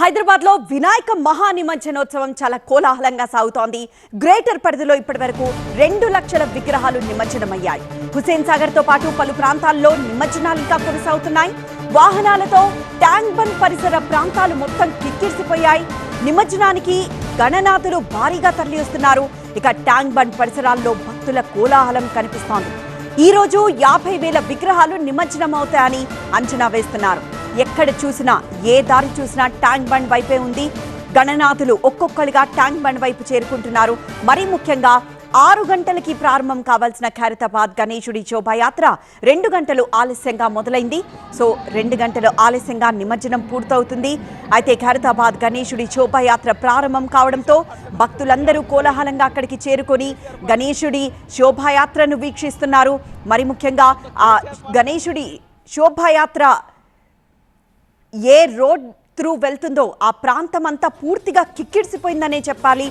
హైదరాబాద్లో వినాయక మహా నిమజ్జనోత్సవం చాలా కోలాహలంగా సాగుతోంది. గ్రేటర్ పరిధిలో ఇప్పటి వరకు రెండు లక్షల విగ్రహాలు నిమజ్జనమయ్యాయి. హుసేన్ సాగర్తో పాటు పలు ప్రాంతాల్లో నిమజ్జనాలు ఇంకా కొనసాగుతున్నాయి. వాహనాలతో ట్యాంక్ బండ్ పరిసర ప్రాంతాలు మొత్తం కిక్కిరిసిపోయాయి. నిమజ్జనానికి గణనాథులు భారీగా తరలివస్తున్నారు. ఇక ట్యాంక్ బండ్ పరిసరాల్లో భక్తుల కోలాహలం కనిపిస్తోంది. ఈ రోజు యాభై వేల విగ్రహాలు నిమజ్జనం అవుతాయని అంచనా వేస్తున్నారు. ఎక్కడ చూసినా ఏ దారి చూసినా ట్యాంక్ బండ్ వైపే ఉంది. గణనాథులు ఒక్కొక్కరిగా ట్యాంక్ బండ్ వైపు చేరుకుంటున్నారు. మరీ ముఖ్యంగా ఆరు గంటలకి ప్రారంభం కావాల్సిన ఖైరతాబాద్ గణేశుడి శోభాయాత్ర రెండు గంటలు ఆలస్యంగా మొదలైంది. సో రెండు గంటలు ఆలస్యంగా నిమజ్జనం పూర్తవుతుంది. అయితే ఖైరతాబాద్ గణేశుడి శోభాయాత్ర ప్రారంభం కావడంతో భక్తులందరూ కోలాహలంగా అక్కడికి చేరుకొని గణేశుడి శోభాయాత్రను వీక్షిస్తున్నారు. మరి ముఖ్యంగా ఆ గణేశుడి శోభాయాత్ర ఏ రోడ్ త్రూ వెళ్తుందో ఆ ప్రాంతం అంతా పూర్తిగా కిక్కిడిసిపోయిందనే చెప్పాలి.